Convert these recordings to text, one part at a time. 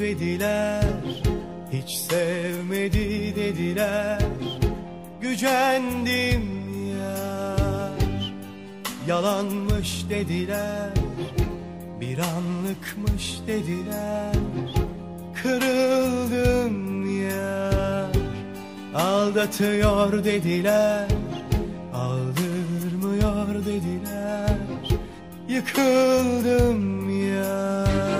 dediler. Hiç sevmedi dediler. Gücendim yar. Yalanmış dediler. Bir anlıkmış dediler. Kırıldım yar. Aldatıyor dediler. Aldırmıyor dediler. Yıkıldım ya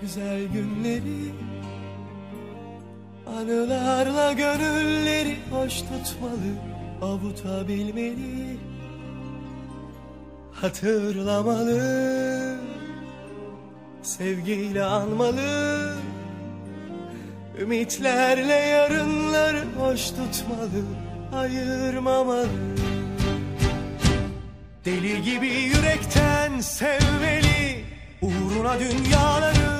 güzel günleri Anılarla gönülleri hoş tutmalı Avutabilmeli Hatırlamalı Sevgiyle anmalı Ümitlerle yarınları hoş tutmalı Ayırmamalı. Deli gibi yürekten sevmeli Uğruna dünyaları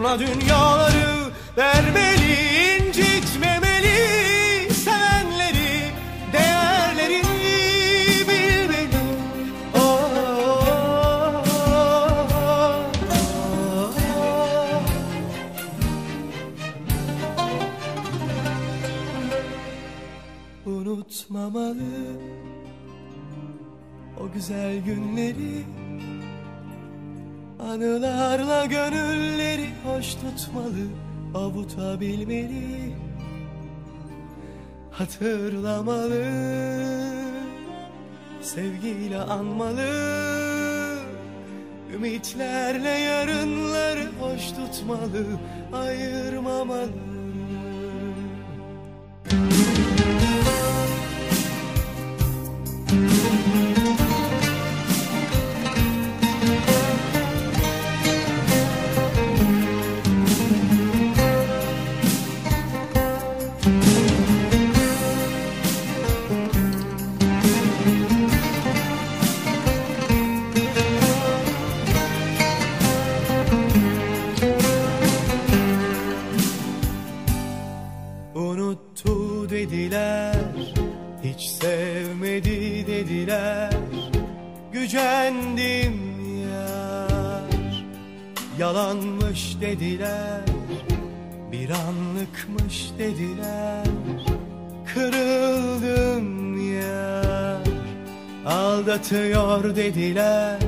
Uğruna dünyaları vermeli incitmemeli Sevenleri değerlerini bilmeli Oh, oh, oh. Unutmamalı o güzel günleri Anılarla gönülleri hoş tutmalı Avutabilmeli Hatırlamalı Sevgiyle anmalı. Ümitlerle yarınları hoş tutmalı Ayırmamalı Unuttu dediler. Hiç sevmedi dediler. Gücendim yar. Yalanmış dediler. Bir anlıkmış dediler. Kırıldım yar. Aldatıyor dediler.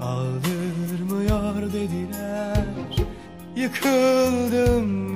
Aldırmıyor dediler. Yıkıldım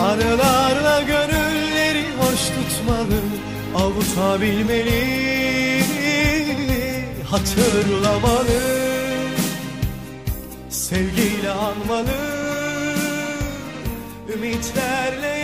Arılarla gönülleri hoş tutmalı Avutabilmeli Hatırlamalı Sevgiyle anmalı Ümitlerle